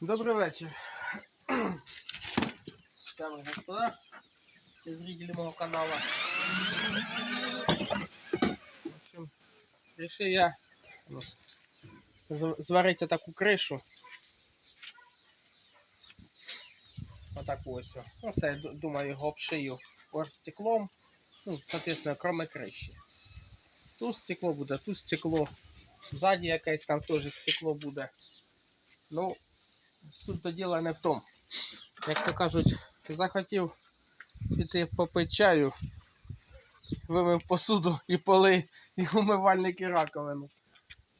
Добрый вечер. Дамы и господа, зрители моего канала. В общем, решил я зварити таку кришу. Отаку ось. Ну, це, я думаю, його обшию оргстеклом. Ну, соответственно, кроме криші. Тут стекло буде, тут стекло. Ззаді якесь там теж стекло буде. Ну, суть до діла не в тому. Як то кажуть, захотів піти попити чаю, вимив посуду і поли, і умивальник, і раковину.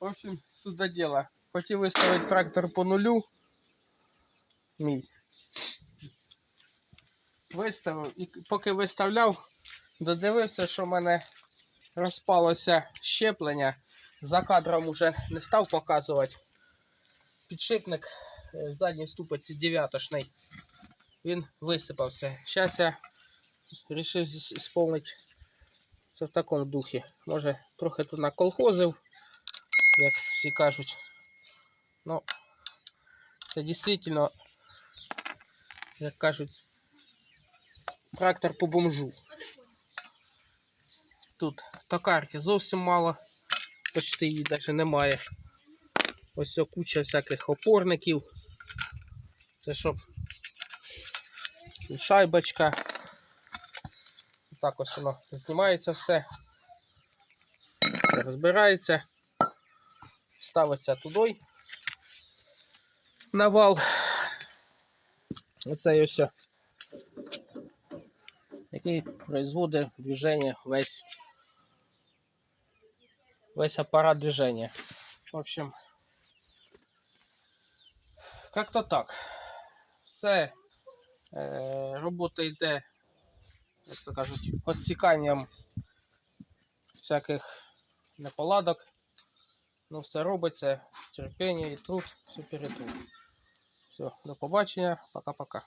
В общем, суть до діла. Хотів виставити трактор по нулю. Мій. Виставив і поки виставляв, додивився, що в мене розпалося щеплення. За кадром уже не став показувати. Підшипник задній ступиці дев'ятошний. Він висипався. Зараз я вирішив сповнити це в такому духі. Може, трохи тут наколхозив, як всі кажуть. Ну, це дійсно, як кажуть, трактор по бомжу. Тут токарки зовсім мало, почти її навіть немає. Ось куча всяких опорників. Це щоб шайбочка. Так ось воно знімається все. Все розбирається. Ставиться туди. На вал. Оце і все. Який производить движення весь весь аппарат движения. В общем, как-то так. Все е, робота йде, як то кажуть, відсіканням всяких неполадок. Ну, все робиться, терпіння і труд, все перед. Все, до побачення, пока-пока.